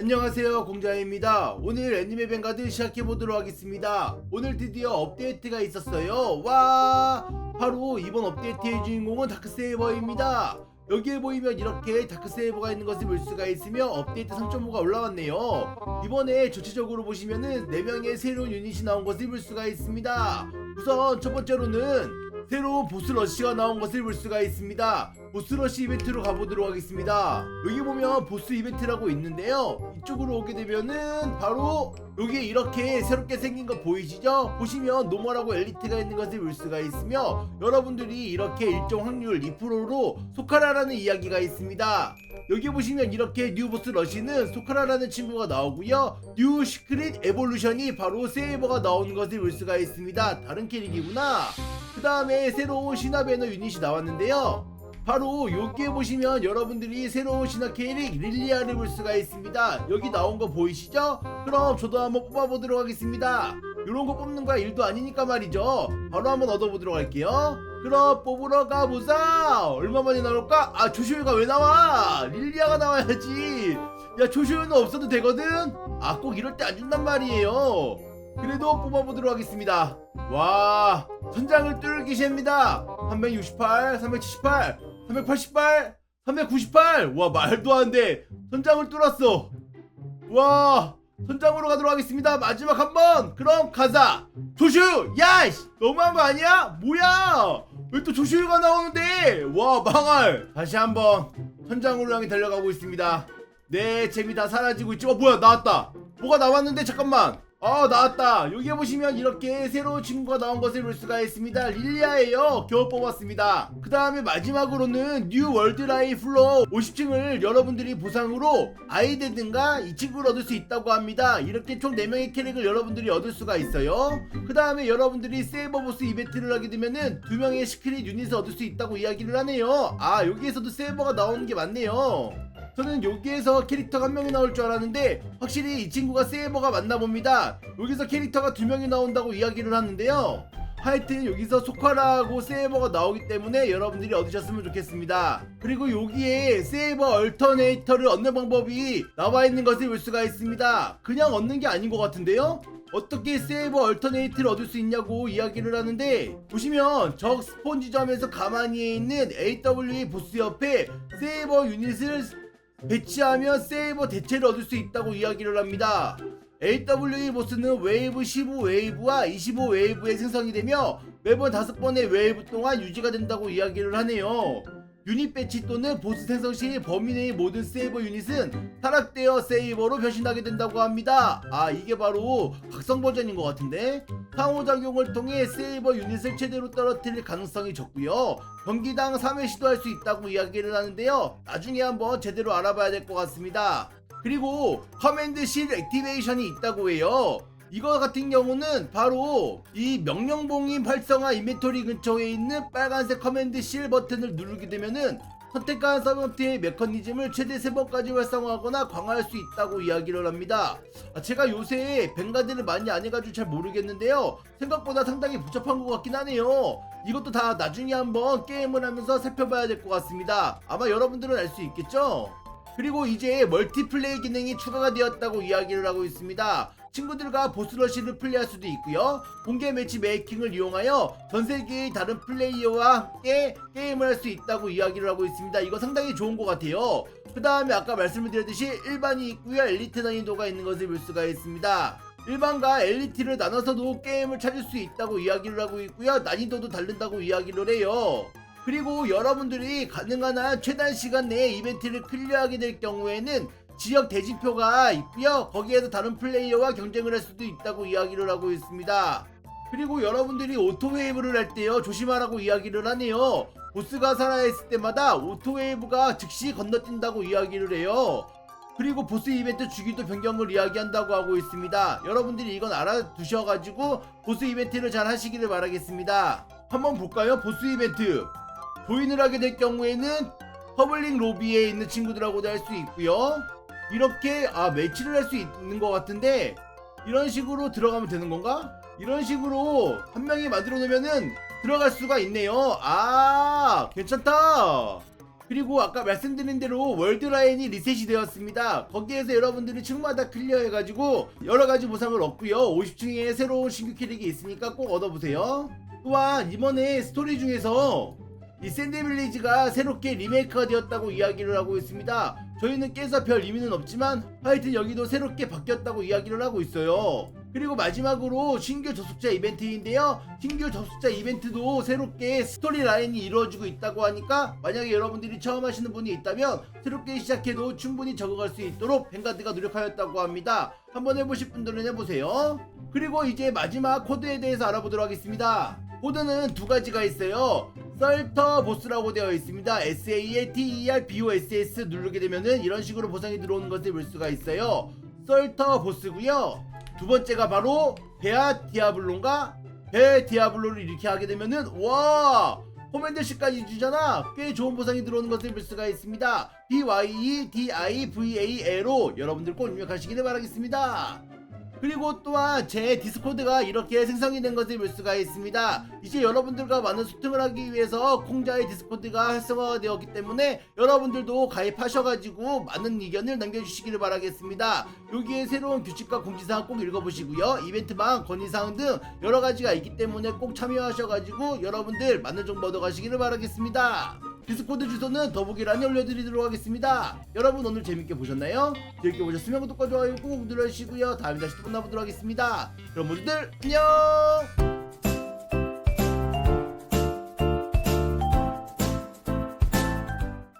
안녕하세요 공자입니다. 오늘 애니메 뱅가드 시작해보도록 하겠습니다. 오늘 드디어 업데이트가 있었어요. 와! 바로 이번 업데이트의 주인공은 다크세이버입니다. 여기에 보이면 이렇게 다크세이버가 있는 것을 볼 수가 있으며 업데이트 3.5가 올라왔네요. 이번에 전체적으로 보시면은 4명의 새로운 유닛이 나온 것을 볼 수가 있습니다. 우선 첫 번째로는 새로운 보스 러쉬가 나온 것을 볼 수가 있습니다. 보스 러쉬 이벤트로 가보도록 하겠습니다. 여기 보면 보스 이벤트라고 있는데요. 이쪽으로 오게 되면은 바로 여기 이렇게 새롭게 생긴 거 보이시죠? 보시면 노멀하고 엘리트가 있는 것을 볼 수가 있으며 여러분들이 이렇게 일정 확률 2%로 소카라라는 이야기가 있습니다. 여기 보시면 이렇게 뉴 보스 러쉬는 소카라라는 친구가 나오고요. 뉴 시크릿 에볼루션이 바로 세이버가 나오는 것을 볼 수가 있습니다. 다른 캐릭이구나. 그 다음에 새로운 신화 배너 유닛이 나왔는데요. 바로 여기에 보시면 여러분들이 새로운 신화 캐릭 릴리아를 볼 수가 있습니다. 여기 나온 거 보이시죠? 그럼 저도 한번 뽑아보도록 하겠습니다. 이런 거 뽑는 거야 일도 아니니까 말이죠. 바로 한번 얻어보도록 할게요. 그럼 뽑으러 가보자. 얼마 만에 나올까? 아 조슈이가 왜 나와? 릴리아가 나와야지. 야 조슈이는 없어도 되거든. 아 꼭 이럴 때 안 준단 말이에요. 그래도 뽑아보도록 하겠습니다. 와, 천장을 뚫을 기시입니다. 368, 378, 388, 398. 와, 말도 안 돼. 천장을 뚫었어. 와, 천장으로 가도록 하겠습니다. 마지막 한 번. 그럼 가자. 조슈, 야, 이씨, 너무한 거 아니야? 뭐야? 왜 또 조슈가 나오는데? 와, 망할. 다시 한번 천장으로 향해 달려가고 있습니다. 네, 재미 다 사라지고 있지. 어, 뭐야, 나왔다. 뭐가 나왔는데 잠깐만. 아 나왔다. 여기에 보시면 이렇게 새로운 친구가 나온 것을 볼 수가 있습니다. 릴리아예요. 겨우 뽑았습니다. 그 다음에 마지막으로는 뉴 월드라이 플로어 50층을 여러분들이 보상으로 아이데든가 이 친구를 얻을 수 있다고 합니다. 이렇게 총 4명의 캐릭을 여러분들이 얻을 수가 있어요. 그 다음에 여러분들이 세이버 보스 이벤트를 하게 되면은 2명의 시크릿 유닛을 얻을 수 있다고 이야기를 하네요. 아 여기에서도 세이버가 나오는 게 맞네요 저는 여기에서 캐릭터가 한 명이 나올 줄 알았는데 확실히 이 친구가 세이버가 맞나 봅니다. 여기서 캐릭터가 두 명이 나온다고 이야기를 하는데요. 하여튼 여기서 소카라하고 세이버가 나오기 때문에 여러분들이 얻으셨으면 좋겠습니다. 그리고 여기에 세이버 얼터네이터를 얻는 방법이 나와 있는 것을 볼 수가 있습니다. 그냥 얻는 게 아닌 것 같은데요? 어떻게 세이버 얼터네이트를 얻을 수 있냐고 이야기를 하는데 보시면 적 스폰지점에서 가만히 있는 AWE 보스 옆에 세이버 유닛을 배치하면 세이버 대체를 얻을 수 있다고 이야기를 합니다. AWE 보스는 웨이브 15 웨이브와 25 웨이브에 생성이 되며 매번 5번의 웨이브 동안 유지가 된다고 이야기를 하네요. 유닛 배치 또는 보스 생성 시 범위 내의 모든 세이버 유닛은 타락되어 세이버로 변신하게 된다고 합니다. 아 이게 바로 각성 버전인 것 같은데 상호작용을 통해 세이버 유닛을 최대로 떨어뜨릴 가능성이 적고요. 경기당 3회 시도할 수 있다고 이야기를 하는데요. 나중에 한번 제대로 알아봐야 될 것 같습니다. 그리고 커맨드 실 액티베이션이 있다고 해요. 이거 같은 경우는 바로 이 명령봉인 활성화 인벤토리 근처에 있는 빨간색 커맨드 실 버튼을 누르게 되면은 선택한 서번트의 메커니즘을 최대 3번까지 활성화하거나 강화할 수 있다고 이야기를 합니다. 아, 제가 요새 뱅가드를 많이 안 해가지고 잘 모르겠는데요. 생각보다 상당히 복잡한 것 같긴 하네요. 이것도 다 나중에 한번 게임을 하면서 살펴봐야 될 것 같습니다. 아마 여러분들은 알 수 있겠죠? 그리고 이제 멀티플레이 기능이 추가가 되었다고 이야기를 하고 있습니다. 친구들과 보스러시를 플레이할 수도 있고요. 공개 매치 메이킹을 이용하여 전 세계의 다른 플레이어와 함께 게임을 할 수 있다고 이야기를 하고 있습니다. 이거 상당히 좋은 것 같아요. 그 다음에 아까 말씀을 드렸듯이 일반이 있고요. 엘리트 난이도가 있는 것을 볼 수가 있습니다. 일반과 엘리트를 나눠서도 게임을 찾을 수 있다고 이야기를 하고 있고요. 난이도도 다른다고 이야기를 해요. 그리고 여러분들이 가능한 한 최단 시간 내에 이벤트를 클리어하게 될 경우에는 지역 대지표가 있고요. 거기에서 다른 플레이어와 경쟁을 할 수도 있다고 이야기를 하고 있습니다. 그리고 여러분들이 오토웨이브를 할 때요 조심하라고 이야기를 하네요. 보스가 살아있을 때마다 오토웨이브가 즉시 건너뛴다고 이야기를 해요. 그리고 보스 이벤트 주기도 변경을 이야기한다고 하고 있습니다. 여러분들이 이건 알아두셔가지고 보스 이벤트를 잘 하시기를 바라겠습니다. 한번 볼까요? 보스 이벤트. 조인을 하게 될 경우에는 퍼블릭 로비에 있는 친구들하고도 할 수 있고요. 이렇게 아 매치를 할 수 있는 것 같은데 이런 식으로 들어가면 되는 건가? 이런 식으로 한 명이 만들어 놓으면은 들어갈 수가 있네요. 아 괜찮다. 그리고 아까 말씀드린 대로 월드라인이 리셋이 되었습니다. 거기에서 여러분들이 층마다 클리어해가지고 여러가지 보상을 얻고요. 50층에 새로운 신규 캐릭이 있으니까 꼭 얻어보세요. 또한 이번에 스토리 중에서 이 샌드빌리지가 새롭게 리메이크가 되었다고 이야기를 하고 있습니다. 저희는 깨서 별 의미는 없지만 하여튼 여기도 새롭게 바뀌었다고 이야기를 하고 있어요. 그리고 마지막으로 신규 접속자 이벤트인데요. 신규 접속자 이벤트도 새롭게 스토리 라인이 이루어지고 있다고 하니까 만약에 여러분들이 처음 하시는 분이 있다면 새롭게 시작해도 충분히 적응할 수 있도록 뱅가드가 노력하였다고 합니다. 한번 해보실 분들은 해보세요. 그리고 이제 마지막 코드에 대해서 알아보도록 하겠습니다. 코드는 두 가지가 있어요. 썰터 보스라고 되어 있습니다. S A L T E 누르게 되면은 이런 식으로 보상이 들어오는 것을 볼 수가 있어요. 썰터 보스고요. 두 번째가 바로 베아 디아블론가 베 디아블로를 이렇게 하게 되면은 와 코맨드시까지 주잖아. 꽤 좋은 보상이 들어오는 것을 볼 수가 있습니다. B Y E D I V A L로 여러분들 꼭 입력하시기를 바라겠습니다. 그리고 또한 제 디스코드가 이렇게 생성이 된 것을 볼 수가 있습니다. 이제 여러분들과 많은 소통을 하기 위해서 콩자의 디스코드가 활성화가 되었기 때문에 여러분들도 가입하셔가지고 많은 의견을 남겨주시기를 바라겠습니다. 여기에 새로운 규칙과 공지사항 꼭 읽어보시고요. 이벤트망, 건의사항 등 여러 가지가 있기 때문에 꼭 참여하셔가지고 여러분들 많은 정보 얻어가시기를 바라겠습니다. 디스코드 주소는 더보기란에 올려드리도록 하겠습니다. 여러분 오늘 재밌게 보셨나요? 재밌게 보셨으면 구독과 좋아요 꾹 눌러주시고요. 다음에 다시 또 만나보도록 하겠습니다. 그럼 모두들 안녕!